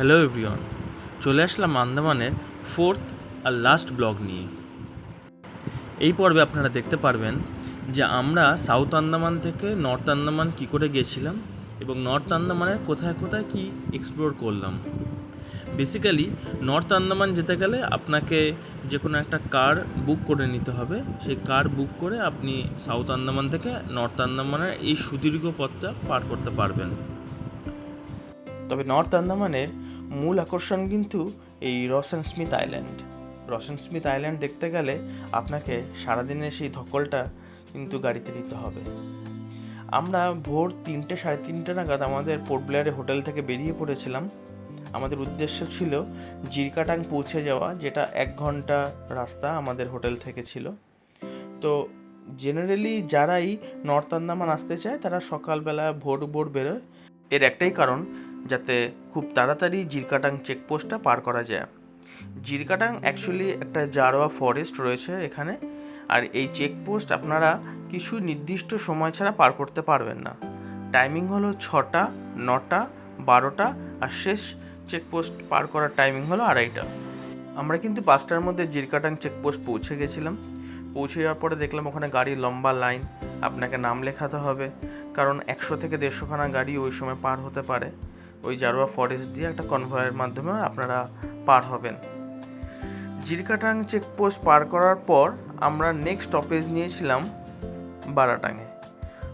Hello everyone চলে আসলাম আন্দামানের ফোর্থ আর লাস্ট ব্লগ নিয়ে। এই পর্বে আপনারা দেখতে পারবেন যে আমরা সাউথ আন্দামান থেকে নর্থ আন্দামান কী করে গেছিলাম এবং নর্থ আন্দামানের কোথায় কোথায় কী এক্সপ্লোর করলাম। বেসিক্যালি নর্থ আন্দামান যেতে গেলে আপনাকে যে কোনো একটা কার বুক করে নিতে হবে। সেই কার বুক করে আপনি সাউথ আন্দামান থেকে নর্থ আন্দামানের এই সুদীর্ঘ পথটা পার করতে পারবেন। তবে নর্থ আন্দামানের মূল আকর্ষণ কিন্তু এই Ross and Smith island. Ross and Smith island দেখতে গেলে আপনাকে সারাদিনের সেই ধকলটা কিন্তু গাড়িতে নিতে হবে। আমরা ভোর তিনটে, সাড়ে তিনটে নাগাদ আমাদের পোর্ট ব্লেয়ারে হোটেল থেকে বেরিয়ে পড়েছিলাম। আমাদের উদ্দেশ্য ছিল জিরকাটাং পৌঁছে যাওয়া, যেটা এক ঘণ্টা রাস্তা আমাদের হোটেল থেকে ছিল। তো জেনারেলি যারাই নর্থ আন্দামান আসতে চায়, তারা সকালবেলা ভোর ভোর বেরোয়। এর একটাই কারণ যাতে খুব তাড়াতাড়ি জিরকাটাং চেকপোস্টটা পার করা যায়। জিরকাটাং অ্যাকচুয়ালি একটা জারোয়া ফরেস্ট রয়েছে এখানে, আর এই চেকপোস্ট আপনারা কিছু নির্দিষ্ট সময় ছাড়া পার করতে পারবেন না। টাইমিং হলো ছটা, নটা, বারোটা, আর শেষ চেকপোস্ট পার করার টাইমিং হলো আড়াইটা। আমরা কিন্তু পাঁচটার মধ্যে জিরকাটাং চেকপোস্ট পৌঁছে গেছিলাম। পৌঁছে যাওয়ার পরে দেখলাম ওখানে গাড়ির লম্বা লাইন আপনাকে নাম লেখাতে হবে, কারণ একশো থেকে দেড়শোখানা গাড়ি ওই সময় পার হতে পারে। ওই জারোয়া ফরেস্ট দিয়ে একটা কনভয়ের মাধ্যমে আপনারা পার হবেন। জিরকাটাং চেকপোস্ট পার করার পর আমরা নেক্সট স্টপেজ নিয়েছিলাম বারাটাঙে।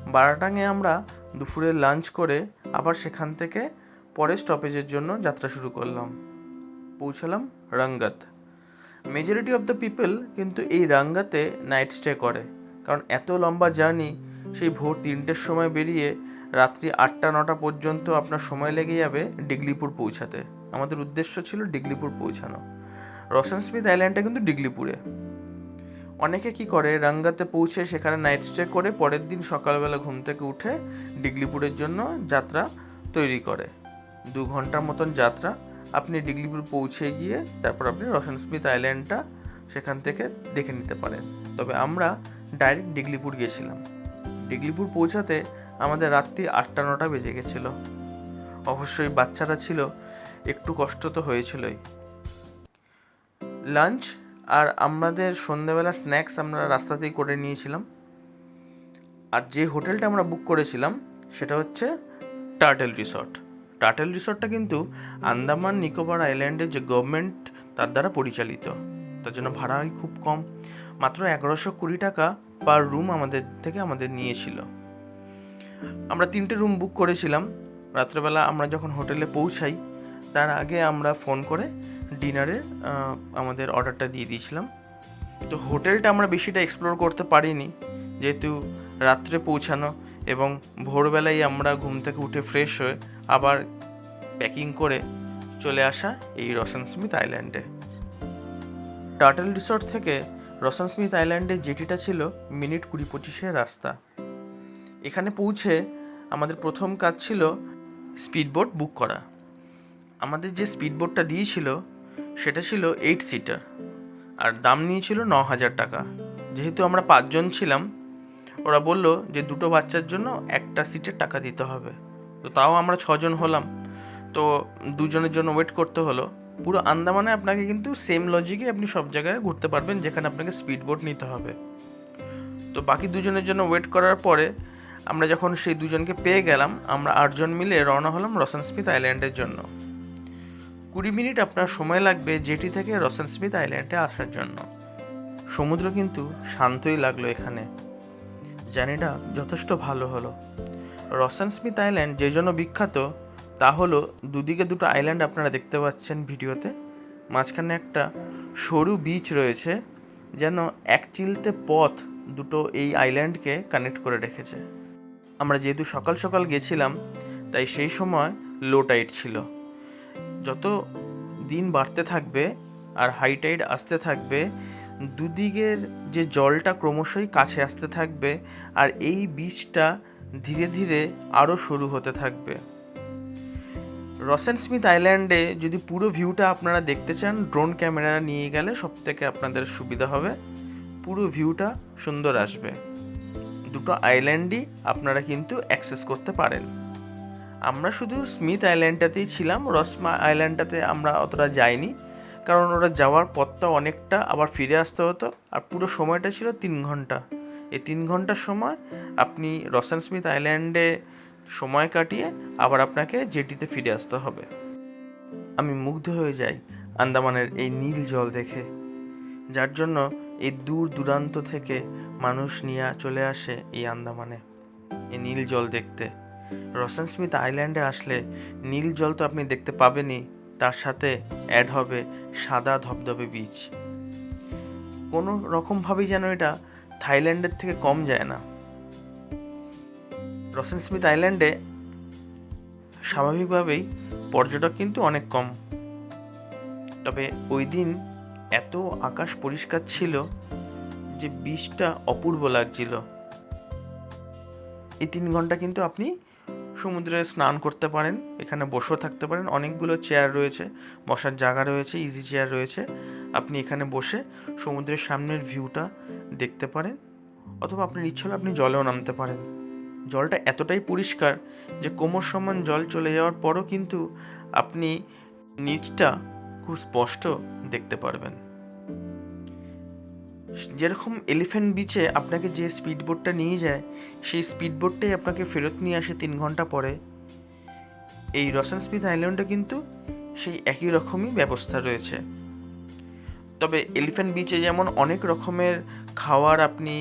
বারাটাঙে আমরা দুপুরে লাঞ্চ করে আবার সেখান থেকে পরের স্টপেজের জন্য যাত্রা শুরু করলাম। পৌঁছালাম Rangat. Majority of the people কিন্তু এই রাঙ্গাতে নাইট স্টে করে। কারণ এত লম্বা জার্নি সেই ভোর তিনটের সময় বেরিয়ে রাত্রি আটটা, নটা পর্যন্ত আপনার সময় লেগে যাবে ডিগলিপুর পৌঁছাতে। আমাদের উদ্দেশ্য ছিল ডিগলিপুর পৌঁছানো। রসেন স্মিথ আইল্যান্ডটা কিন্তু ডিগলিপুরে। অনেকে কি করে, রাঙ্গাতে পৌঁছে সেখানে নাইট স্টে করে পরের দিন সকালবেলা ঘুম থেকে উঠে ডিগলিপুরের জন্য যাত্রা তৈরি করে। দু ঘণ্টার মতন যাত্রা, আপনি ডিগলিপুর পৌঁছে গিয়ে তারপর আপনি রসেন স্মিথ আইল্যান্ডটা সেখান থেকে দেখে নিতে পারেন। তবে আমরা ডাইরেক্ট ডিগলিপুর গিয়েছিলাম। ডিগলিপুর পৌঁছাতে আমাদের রাত্রি আটটা, নটা বেজে গেছিল। অবশ্যই বাচ্চারা ছিল, একটু কষ্ট তো হয়েছিলই। লাঞ্চ আর আমাদের সন্ধ্যাবেলা স্ন্যাক্স আমরা রাস্তাতেই করে নিয়েছিলাম। আর যে হোটেলটা আমরা বুক করেছিলাম, সেটা হচ্ছে টার্টেল রিসর্ট। টার্টেল রিসর্টটা কিন্তু আন্দামান, নিকোবর আইল্যান্ডের যে গভর্নমেন্ট, তার দ্বারা পরিচালিত। তার জন্য ভাড়া খুব কম। মাত্র এগারোশো কুড়ি টাকা পার রুম আমাদের থেকে আমাদের নিয়েছিল। আমরা তিনটে রুম বুক করেছিলাম। রাত্রেবেলা আমরা যখন হোটেলে পৌঁছাই, তার আগে আমরা ফোন করে ডিনারে আমাদের অর্ডারটা দিয়ে দিয়েছিলাম। তো হোটেলটা আমরা বেশিটা এক্সপ্লোর করতে পারিনি, যেহেতু রাত্রে পৌঁছানো এবং ভোরবেলায় আমরা ঘুম থেকে উঠে ফ্রেশ হয়ে আবার প্যাকিং করে চলে আসা এই রসন স্মিথ আইল্যান্ডে টার্টেল রিসর্ট থেকে রসন স্মিথ আইল্যান্ডে জেটিটা ছিল মিনিট কুড়ি পঁচিশের রাস্তা। এখানে পৌঁছে আমাদের প্রথম কাজ ছিল স্পিডবোট বুক করা। আমাদের যে স্পিডবোটটা দিয়েছিল, সেটা ছিল এইট সিটার আর দাম নিয়েছিল ন হাজার টাকা। যেহেতু আমরা পাঁচজন ছিলাম, ওরা বলল যে দুটো বাচ্চার জন্য একটা সিটের টাকা দিতে হবে। তো তাও আমরা ছজন হলাম। তো দুজনের জন্য ওয়েট করতে হলো। পুরো আন্দামানে আপনাকে কিন্তু সেম লজিকে আপনি সব জায়গায় ঘুরতে পারবেন, যেখানে আপনাকে স্পিড বোট নিতে হবে। তো বাকি দুজনের জন্য ওয়েট করার পরে আমরা যখন সেই দুজনকে পেয়ে গেলাম, আমরা আটজন মিলে রওনা হলাম রসন স্মিথ আইল্যান্ডের জন্য। কুড়ি মিনিট আপনার সময় লাগবে যেটি থেকে রসন স্মিথ আইল্যান্ডে আসার জন্য। সমুদ্র কিন্তু শান্তই লাগল এখানে। জার্নিটা যথেষ্ট ভালো হলো। রসন স্মিথ আইল্যান্ড যে জন্য বিখ্যাত, তা হলো দুদিকে দুটো আইল্যান্ড আপনারা দেখতে পাচ্ছেন ভিডিওতে। মাঝখানে একটা সরু বিচ রয়েছে, যেন এক চিলতে পথ দুটো এই আইল্যান্ডকে কানেক্ট করে রেখেছে। আমরা যেহেতু সকাল সকাল গেছিলাম, তাই সেই সময় লো টাইট ছিল। যত দিন বাড়তে থাকবে আর হাই টাইড আসতে থাকবে, দুদিকের যে জলটা ক্রমশই কাছে আসতে থাকবে আর এই বীজটা ধীরে ধীরে আরও সরু হতে থাকবে। রসেন স্মিথ আইল্যান্ডে যদি পুরো ভিউটা আপনারা দেখতে চান ড্রোন ক্যামেরা নিয়ে গেলে সব থেকে আপনাদের সুবিধা হবে। পুরো ভিউটা সুন্দর আসবে। দুটো আইল্যান্ডই আপনারা কিন্তু অ্যাক্সেস করতে পারেন। আমরা শুধু স্মিথ আইল্যান্ডটাতেই ছিলাম রসমা আইল্যান্ডটাতে আমরা অতটা যাইনি, কারণ ওরা যাওয়ার পথটা অনেকটা আবার ফিরে আসতে হতো, আর পুরো সময়টা ছিল তিন ঘণ্টা। এই তিন ঘণ্টার সময় আপনি রসান স্মিথ আইল্যান্ডে সময় কাটিয়ে আবার আপনাকে জেটিতে ফিরে আসতে হবে। আমি মুগ্ধ হয়ে যাই আন্দামানের এই নীল জল দেখে, যার জন্য এই দূর দূরান্ত থেকে মানুষ নিয়ে চলে আসে এই আন্দামানে, এই নীল জল দেখতে। রসেন স্মিথ আইল্যান্ডে আসলে নীল জল তো আপনি দেখতে পাবেনই, তার সাথে অ্যাড হবে সাদা ধবধবে বীচ কোনো রকমভাবেই যেন এটা থাইল্যান্ডের থেকে কম যায় না। রসেন স্মিথ আইল্যান্ডে স্বাভাবিকভাবেই পর্যটক কিন্তু অনেক কম। তবে ওই দিন এত আকাশ পরিষ্কার ছিল যে বিষটা অপূর্ব লাগছিল। এই তিন ঘণ্টা কিন্তু আপনি সমুদ্রে স্নান করতে পারেন, এখানে বসেও থাকতে পারেন। অনেকগুলো চেয়ার রয়েছে, বসার জায়গা রয়েছে ইজি চেয়ার রয়েছে। আপনি এখানে বসে সমুদ্রের সামনের ভিউটা দেখতে পারেন, অথবা আপনার ইচ্ছে হলে আপনি জলেও নামতে পারেন। জলটা এতটাই পরিষ্কার যে কোমর সমান জল চলে যাওয়ার পরও কিন্তু আপনি নিচটা খুব স্পষ্ট দেখতে পারবেন। যেরকম এলিফ্যান্ট বিচে আপনাকে যে স্পিড বোটটা নিয়ে যায়, সেই স্পিড বোটটাই আপনাকে ফেরত নিয়ে আসে তিন ঘণ্টা পরে। এই রসান স্মিথ আইল্যান্ডে কিন্তু সেই একই রকমই ব্যবস্থা রয়েছে। তবে এলিফ্যান্ট বিচে যেমন অনেক রকমের খাওয়ার আপনি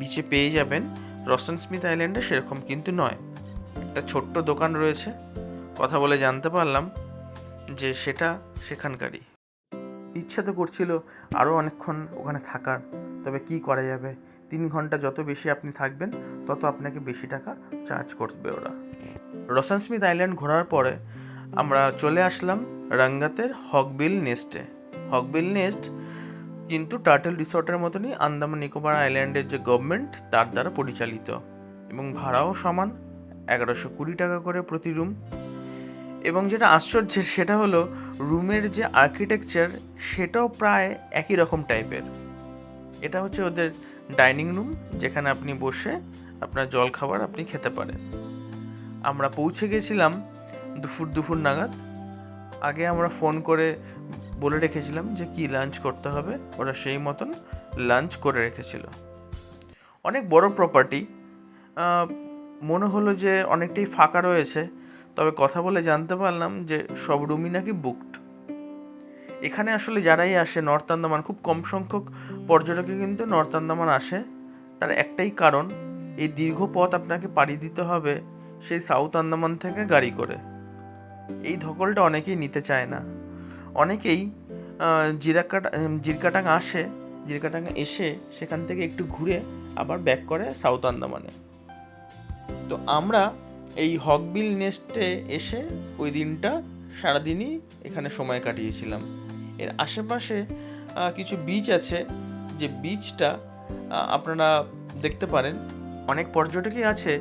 বিচে পেয়ে যাবেন রসান স্মিথ আইল্যান্ডে সেরকম কিন্তু নয়। একটা ছোট্ট দোকান রয়েছে, কথা বলে জানতে পারলাম যে সেটা সেখানকারই। ইচ্ছা তো করছিল আরও অনেকক্ষণ ওখানে থাকার। তবে কি করা যাবে? তিন ঘণ্টা যত বেশি আপনি থাকবেন, তত আপনাকে বেশি টাকা চার্জ করবে ওরা। রসান স্মিথ আইল্যান্ড ঘোরার পরে আমরা চলে আসলাম রাঙ্গাতের হকবিল নেস্টে হকবিল নেস্ট কিন্তু টার্টেল রিসর্টের মতনই আন্দামান নিকোবর আইল্যান্ডের যে গভর্নমেন্ট তার দ্বারা পরিচালিত। এবং ভাড়াও সমান, এগারোশো কুড়ি টাকা করে প্রতি রুম এবং যেটা আশ্চর্যের সেটা হলো, রুমের যে আর্কিটেকচার সেটাও প্রায় একই রকম টাইপের এটা হচ্ছে ওদের ডাইনিং রুম যেখানে আপনি বসে আপনার জল খাবার আপনি খেতে পারেন। আমরা পৌঁছে গেছিলাম দুপুর দুপুর নাগাদ। আগে আমরা ফোন করে বলে রেখেছিলাম যে কি লাঞ্চ করতে হবে, ওরা সেই মতন লাঞ্চ করে রেখেছিল। অনেক বড় প্রপার্টি মনে হলো যে অনেকটাই ফাঁকা রয়েছে। তবে কথা বলে জানতে পারলাম যে সব রুমই নাকি বুকড এখানে আসলে যারাই আসে, নর্থ আন্দামান খুব কম সংখ্যক পর্যটকে কিন্তু নর্থ আন্দামান আসে। তার একটাই কারণ, এই দীর্ঘ পথ আপনাকে পাড়ি দিতে হবে সেই সাউথ আন্দামান থেকে গাড়ি করে। এই ধকলটা অনেকেই নিতে চায় না। অনেকেই জিরাকাটা, জিরকাটাং আসে, জিরকাটাং এসে সেখান থেকে একটু ঘুরে আবার ব্যাক করে সাউথ আন্দামানে। তো আমরা এই হকবিল নেস্টে এসে ওই দিনটা সারাদিনই এখানে সময় কাটিয়েছিলাম। এর আশেপাশে কিছু বিচ আছে। যে বিচটা আপনারা দেখতে পারেন। অনেক পর্যটকই আছে,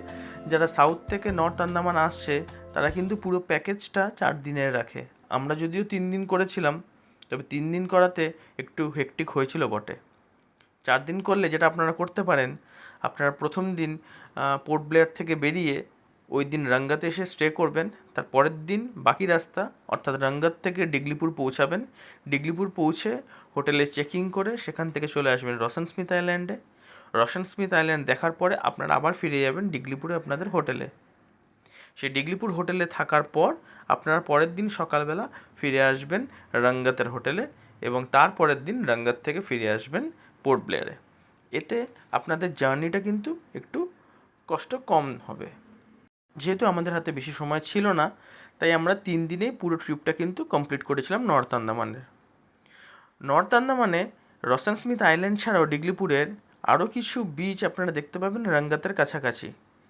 যারা সাউথ থেকে নর্থ আন্দামান আসছে, তারা কিন্তু পুরো প্যাকেজটা চার দিনের রাখে। আমরা যদিও তিন দিন করেছিলাম, তবে তিন দিন করাতে একটু হেকটিক হয়েছিল বটে। চার দিন করলে যেটা আপনারা করতে পারেন, আপনারা প্রথম দিন পোর্ট ব্লেয়ার থেকে বেরিয়ে ওই দিন রাঙ্গাতে এসে স্টে করবেন, তার পরের দিন বাকি রাস্তা, অর্থাৎ রাঙ্গাত থেকে ডিগলিপুর পৌঁছাবেন। ডিগলিপুর পৌঁছে হোটেলে চেকিং করে সেখান থেকে চলে আসবেন রসান স্মিথ আইল্যান্ডে রসান স্মিথ আইল্যান্ড দেখার পরে আপনারা আবার ফিরে যাবেন ডিগলিপুরে আপনাদের হোটেলে। সেই ডিগলিপুর হোটেলে থাকার পর আপনারা পরের দিন সকালবেলা ফিরে আসবেন রাঙ্গাতের হোটেলে এবং তার পরের দিন রাঙ্গাত থেকে ফিরে আসবেন পোর্ট ব্লেয়ারে। এতে আপনাদের জার্নিটা কিন্তু একটু কষ্ট কম হবে। যেহেতু আমাদের হাতে বেশি সময় ছিল না, তাই আমরা তিন দিনে পুরো ট্রিপটা কিন্তু কমপ্লিট করেছিলাম নর্থ আন্দামানের নর্থ আন্দামানে রসান স্মিথ আইল্যান্ড ছাড়াও ডিগলিপুরের আরও কিছু বিচ আপনারা দেখতে পাবেন রাঙ্গাতের কাছাকাছি।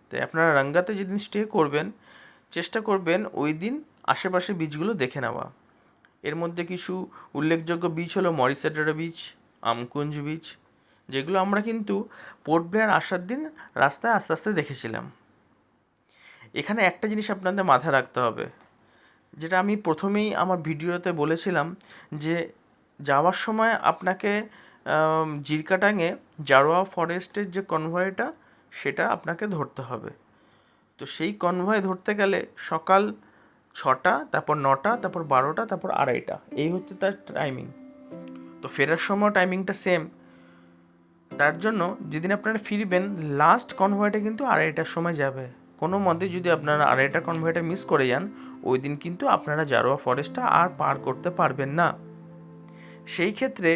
তাই আপনারা রাঙ্গাতে যেদিন স্টে করবেন, চেষ্টা করবেন ওই দিন আশেপাশে বিচগুলো দেখে নেওয়া। এর মধ্যে কিছু উল্লেখযোগ্য বিচ হলো মরিসেডারা বিচ আমকুঞ্জ বিচ যেগুলো আমরা কিন্তু পোর্ট ব্লেয়ার আসার দিন রাস্তায় আস্তে আস্তে দেখেছিলাম। এখানে একটা জিনিস আপনাদের মাথায় রাখতে হবে। যেটা আমি প্রথমেই আমার ভিডিওতে বলেছিলাম যে, যাওয়ার সময় আপনাকে জিরকাটাঙে জারোয়া ফরেস্টের যে কনভয়টা, সেটা আপনাকে ধরতে হবে। তো সেই কনভয় ধরতে গেলে সকাল ছটা, তারপর নটা, তারপর বারোটা, তারপর আড়াইটা, এই হচ্ছে তার টাইমিং। তো ফেরার সময় টাইমিংটা সেম। তার জন্য যেদিন আপনারা ফিরবেন, লাস্ট কনভয়টা কিন্তু আড়াইটার সময় যাবে। কোনো মতে যদি আপনারা আড়াইটা কনভয়টা মিস করে যান, ওই দিন কিন্তু আপনারা জারোয়া ফরেস্টটা আর পার করতে পারবেন না। সেই ক্ষেত্রে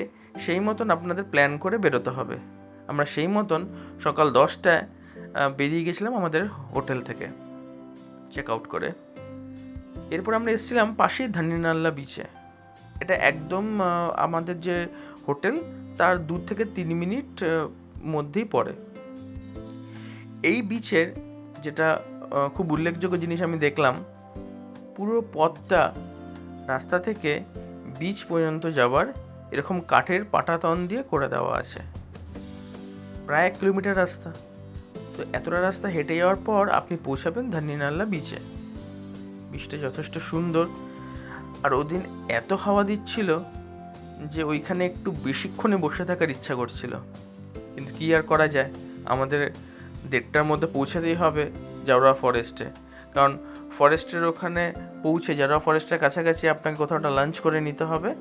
সেই মতন আপনাদের প্ল্যান করে বেরোতে হবে। আমরা সেই মতন সকাল দশটায় বেরিয়ে গেছিলাম আমাদের হোটেল থেকে। চেক আউট করে। এরপর আমরা এসেছিলাম পাশেই ধানিনাল্লা বিচে এটা একদম আমাদের যে হোটেল, তার দু থেকে তিন মিনিট মধ্যেই পড়ে। এই বিচের যেটা খুব উল্লেখযোগ্য জিনিস আমি দেখলাম, পুরো পথটা রাস্তা থেকে বিচ পর্যন্ত যাওয়ার এরকম কাঠের পাটাতন দিয়ে করে দেওয়া আছে। প্রায় এক কিলোমিটার রাস্তা। তো এতটা রাস্তা হেঁটে যাওয়ার পর আপনি পৌঁছাবেন ধানিনাল্লা বিচে বিচটা যথেষ্ট সুন্দর। আর ওদিন এত হাওয়া দিচ্ছিল যে ওইখানে একটু বেশিক্ষণে বসে থাকার ইচ্ছা করছিল। কিন্তু কী আর করা যায়? আমাদের দেড়টার মধ্যে পৌঁছাতেই হবে জাউরা ফরেস্টে কারণ ফরেস্টের ওখানে পৌঁছে, জাউরা ফরেস্টের কাছাকাছি আপনাকে কোথাও একটা লাঞ্চ করে নিতে হবে।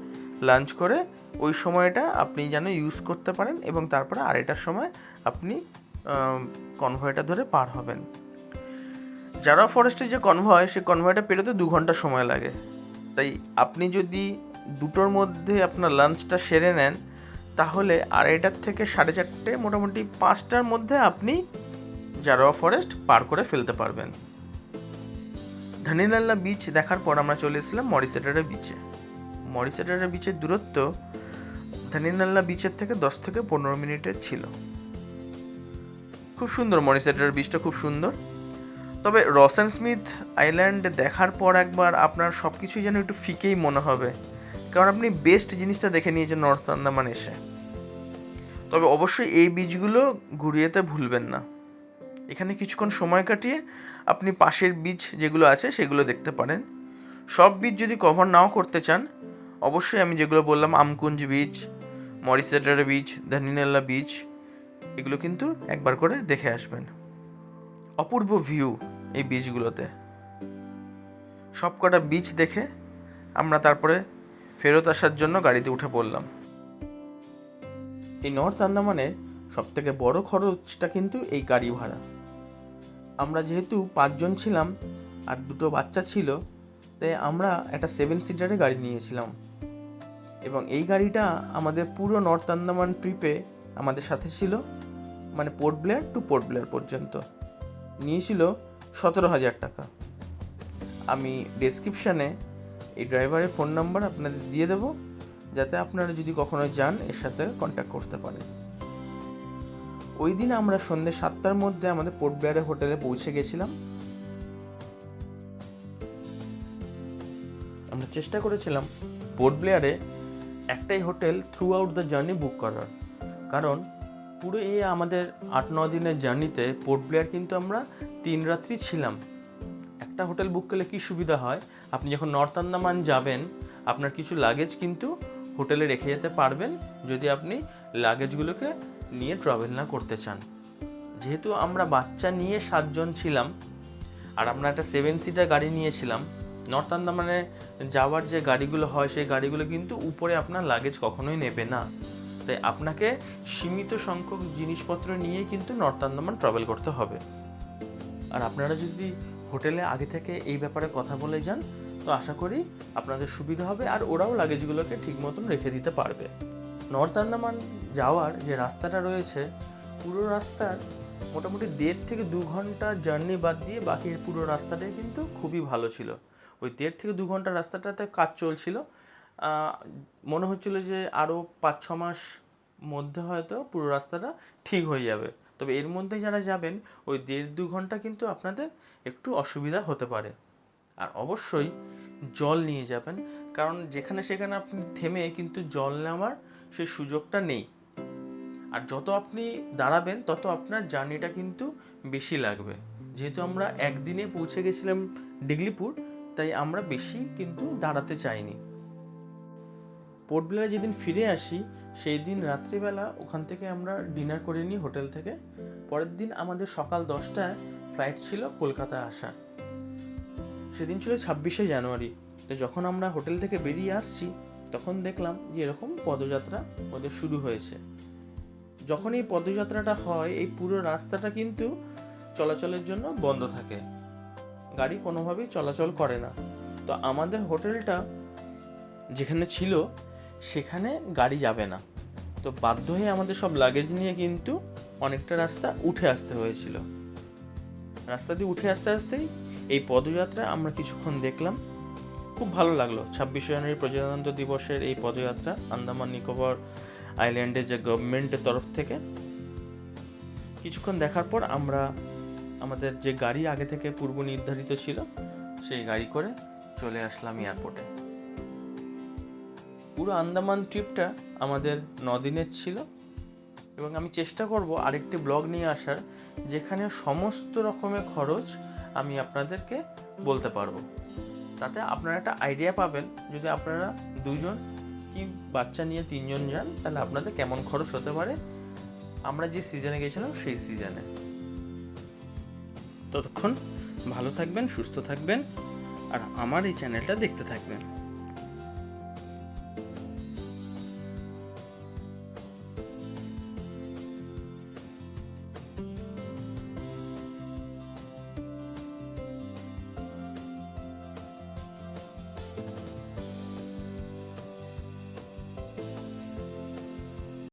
লাঞ্চ করে ওই সময়টা আপনি যেন ইউজ করতে পারেন এবং তারপরে আড়াইটার সময় আপনি কনভয়টা ধরে পার হবেন। যারা ফরেস্টের যে কনভয় সেই কনভয়টা পেরোতে দু ঘণ্টা সময় লাগে। তাই আপনি যদি দুটোর মধ্যে আপনার লাঞ্চটা সেরে নেন, তাহলে আড়াইটার থেকে সাড়ে চারটে মোটামুটি পাঁচটার মধ্যে আপনি জারোয়া ফরেস্ট পার করে ফেলতে পারবেন। ধানিনাল্লা বিচ দেখার পর আমরা চলে এসেছিলাম মরিসেটারা বিচে মরিসেটারা বিচের দূরত্ব ধানিনাল্লা বিচের থেকে দশ থেকে পনেরো মিনিটের ছিল। খুব সুন্দর মরিসেটার বিচটা খুব সুন্দর। তবে রসেন স্মিথ আইল্যান্ড দেখার পর একবার আপনার সব কিছুই যেন একটু ফিকেই মনে হবে। কারণ আপনি বেস্ট জিনিসটা দেখে নিয়েছেন নর্থ আন্দামান এসে। তবে অবশ্যই এই বীজগুলো ঘুরিয়েতে ভুলবেন না। এখানে কিছুক্ষণ সময় কাটিয়ে আপনি পাশের বীজ যেগুলো আছে সেগুলো দেখতে পারেন। সব বীজ যদি কভার নাও করতে চান, অবশ্যই আমি যেগুলো বললাম, আমকুঞ্জ বীজ মরিসেটার বীজ, ধানিনেল্লা বীজ, এগুলো কিন্তু একবার করে দেখে আসবেন। অপূর্ব ভিউ এই বীজগুলোতে। সব কটা বীচ দেখে আমরা তারপরে ফেরত আসার জন্য গাড়িতে উঠে পড়লাম। এই নর্থ আন্দামানের সব থেকে বড় খরচটা কিন্তু এই গাড়ি ভাড়া। আমরা যেহেতু পাঁচজন ছিলাম আর দুটো বাচ্চা ছিল, তাই আমরা একটা সেভেন সিটারে গাড়ি নিয়েছিলাম। এবং এই গাড়িটা আমাদের পুরো নর্থ আন্দামান ট্রিপে আমাদের সাথে ছিল মানে port Blair to port Blair পর্যন্ত। নিয়েছিল সতেরো হাজার টাকা। আমি ডেসক্রিপশানে এই ড্রাইভারের ফোন নাম্বার আপনাদের দিয়ে দেবো, যাতে আপনারা যদি কখনো যান, এর সাথে কন্ট্যাক্ট করতে পারেন। ওই দিন আমরা সন্ধ্যে সাতটার মধ্যে আমাদের পোর্ট ব্লেয়ারের হোটেলে পৌঁছে গেছিলাম। আমরা চেষ্টা করেছিলাম পোর্ট ব্লেয়ারে একটাই hotel throughout the journey book করার। কারণ পুরো এই আমাদের আট ন দিনের জার্নিতে পোর্ট ব্লেয়ার কিন্তু আমরা তিন রাত্রি ছিলাম। একটা হোটেল বুক করলে কী সুবিধা হয়? আপনি যখন নর্থ আন্দামান যাবেন, আপনার কিছু লাগেজ কিন্তু হোটেলে রেখে যেতে পারবেন। যদি আপনি লাগেজগুলোকে নিয়ে ট্রাভেল না করতে চান। যেহেতু আমরা বাচ্চা নিয়ে সাতজন ছিলাম আর আমরা একটা সেভেন সিটার গাড়ি নিয়েছিলাম নর্থ আন্দামানে যাওয়ার যে গাড়িগুলো হয়, সেই গাড়িগুলো কিন্তু উপরে আপনার লাগেজ কখনোই নেবে না। তাই আপনাকে সীমিত সংখ্যক জিনিসপত্র নিয়েই কিন্তু নর্থ আন্দামান ট্রাভেল করতে হবে। আর আপনারা যদি হোটেলে আগে থেকে এই ব্যাপারে কথা বলে যান, তো আশা করি আপনাদের সুবিধা হবে আর ওরাও লাগেজগুলোকে ঠিক মতন রেখে দিতে পারবে। নর্থ আন্দামান যাওয়ার যে রাস্তাটা রয়েছে, পুরো রাস্তার মোটামুটি দেড় থেকে দু ঘণ্টা জার্নি বাদ দিয়ে বাকি পুরো রাস্তাটাই কিন্তু খুবই ভালো ছিল। ওই দেড় থেকে দু ঘণ্টা রাস্তাটাতে কাজ চলছিল। মনে হচ্ছিল যে আরও পাঁচ ছ মাস মধ্যে হয়তো পুরো রাস্তাটা ঠিক হয়ে যাবে। তবে এর মধ্যে যারা যাবেন, ওই দেড় দু ঘণ্টা কিন্তু আপনাদের একটু অসুবিধা হতে পারে। আর অবশ্যই জল নিয়ে যাবেন। কারণ যেখানে সেখানে আপনি থেমে কিন্তু জল নেওয়ার সেই সুযোগটা নেই। আর যত আপনি দাঁড়াবেন, তত আপনার জার্নিটা কিন্তু বেশি লাগবে। যেহেতু আমরা একদিনে পৌঁছে গেছিলাম ডিগলিপুর, তাই আমরা বেশি কিন্তু দাঁড়াতে চাইনি। পোর্ট ব্লেয়ারে যেদিন ফিরে আসি, সেই দিন রাত্রিবেলা ওখান থেকে আমরা ডিনার করে নিই হোটেল থেকে। পরের দিন আমাদের সকাল দশটায় ফ্লাইট ছিল কলকাতা আসার। সেদিন ছিল ছাব্বিশে জানুয়ারি। তো যখন আমরা হোটেল থেকে বেরিয়ে আসছি, তখন দেখলাম যে এরকম পদযাত্রা ওদের শুরু হয়েছে। যখন এই পদযাত্রাটা হয়, এই পুরো রাস্তাটা কিন্তু চলাচলের জন্য বন্ধ থাকে। গাড়ি কোনোভাবেই চলাচল করে না। তো আমাদের হোটেলটা যেখানে ছিল, সেখানে গাড়ি যাবে না। তো বাধ্য হয়ে আমাদের সব লাগেজ নিয়ে কিন্তু অনেকটা রাস্তা উঠে আসতে হয়েছিল। রাস্তা দিয়ে উঠে আসতে আসতেই এই পদযাত্রা আমরা কিছুক্ষণ দেখলাম। খুব ভালো লাগল। ছাব্বিশে জানুয়ারি প্রজাতন্ত্র দিবসের এই পদযাত্রা আন্দামান নিকোবর আইল্যান্ডের যে গভর্নমেন্টের তরফ থেকে। কিছুক্ষণ দেখার পর আমরা আমাদের যে গাড়ি আগে থেকে পূর্ব নির্ধারিত ছিল, সেই গাড়ি করে চলে আসলাম এয়ারপোর্টে। পুরো আন্দামান ট্রিপটা আমাদের দিনের ছিল এবং আমি চেষ্টা করব আরেকটি ব্লগ নিয়ে আসার, যেখানে সমস্ত রকমের খরচ আমি আপনাদেরকে বলতে পারব। তাতে আপনারা একটা আইডিয়া পাবেন যদি আপনারা দুজন কি বাচ্চা নিয়ে তিনজন যান, তাহলে আপনাদের কেমন খরচ হতে পারে? আমরা যে সিজনে গেছিলাম সেই সিজনে ততক্ষণ ভালো থাকবেন, সুস্থ থাকবেন, আর আমার এই চ্যানেলটা দেখতে থাকবেন।